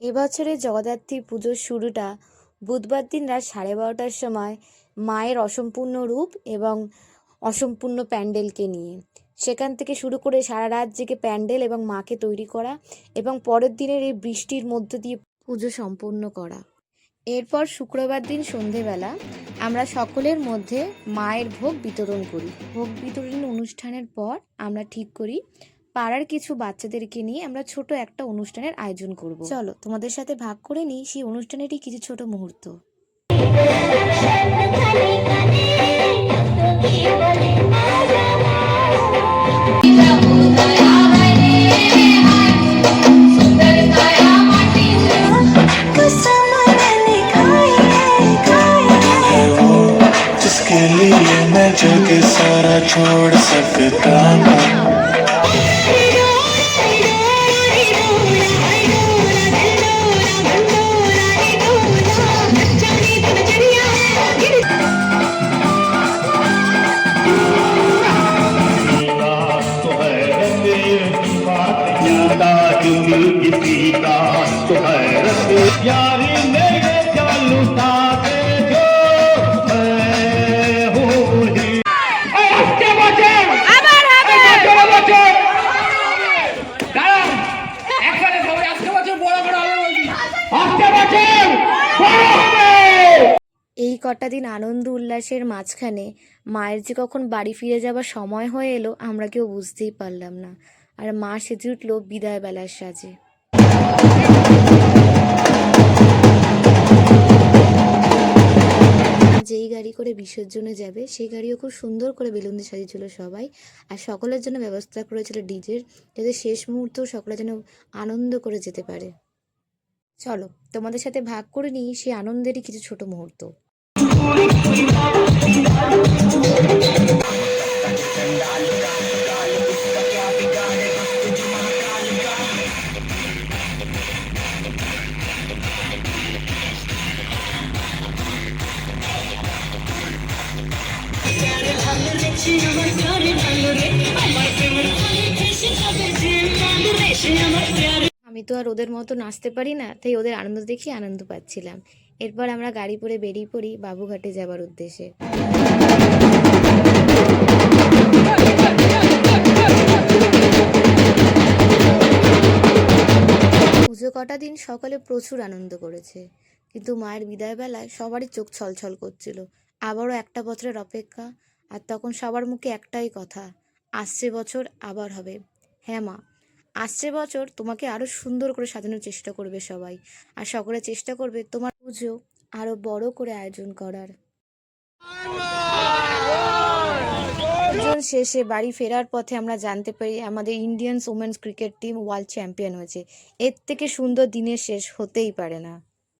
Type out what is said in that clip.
এবছরের জগদ্ধাত্রী পুজোর শুরুটা বুধবার দিন রাত সাড়ে বারোটার সময় মায়ের অসম্পূর্ণ রূপ এবং অসম্পূর্ণ প্যান্ডেলকে নিয়ে। সেখান থেকে শুরু করে সারা রাত জেগে প্যান্ডেল এবং মাকে তৈরি করা এবং পরের দিনের এই বৃষ্টির মধ্য দিয়ে পুজো সম্পূর্ণ করা। এরপর শুক্রবার দিন সন্ধেবেলা আমরা সকলের মধ্যে মায়ের ভোগ বিতরণ করি। ভোগ বিতরণ অনুষ্ঠানের পর আমরা ঠিক করি পাড়ার কিছু বাচ্চাদেরকে নিয়ে আমরা ছোট একটা অনুষ্ঠানের আয়োজন করব চলো তোমাদের সাথে ভাগ করে নিই সেই অনুষ্ঠানেরই কিছু ছোট মুহূর্ত कसम मैंने खाई है खाई है जिसके लिए मैं जग सारा छोड़ सकता हूँ এই কটা দিন আনন্দ উল্লাসের মাঝখানে মায়ের যে কখন বাড়ি ফিরে যাবার সময় হয়ে এলো, আমরা কেউ বুঝতেই পারলাম না। আর মা সেজে উঠল বিদায় বেলার সাজে। গাড়ি করে বিসর্জনে যাবে, সেই গাড়িও খুব সুন্দর করে বেলুন দিয়ে সাজিয়েছিল সবাই। আর সকলের জন্য ব্যবস্থা করেছিল ডিজের, যাতে শেষ মুহূর্তেও সকলে যেন আনন্দ করে যেতে পারে। চলো, তোমাদের সাথে ভাগ করে নিই সেই আনন্দেরই কিছু ছোট মুহূর্ত। আমি তো আর ওদের মতো নাচতে পারি না, তাই ওদের আনন্দ দেখে আনন্দ পাচ্ছিলাম। এরপর আমরা গাড়ি করে বেরিয়ে পড়ি বাবুঘাটে যাবার উদ্দেশ্যে। পুজো কটা দিন সকালে প্রচুর আনন্দ করেছে। কিন্তু মায়ের বিদায় বেলায় সবারই চোখ ছলছল করছিল। আবারও একটা বছরের অপেক্ষা আর তখন সবার মুখে একটাই কথা, আসছে বছর আবার হবে। হ্যাঁ মা, আসছে বছর তোমাকে আরও সুন্দর করে সাজানোর চেষ্টা করবে সবাই, আর সকলে চেষ্টা করবে তোমার পুজো আরও বড় করে আয়োজন করার। আয়োজন শেষে বাড়ি ফেরার পথে আমরা জানতে পারি আমাদের Indian women's cricket team world champion হয়েছে। এর থেকে সুন্দর দিনের শেষ হতেই পারে না।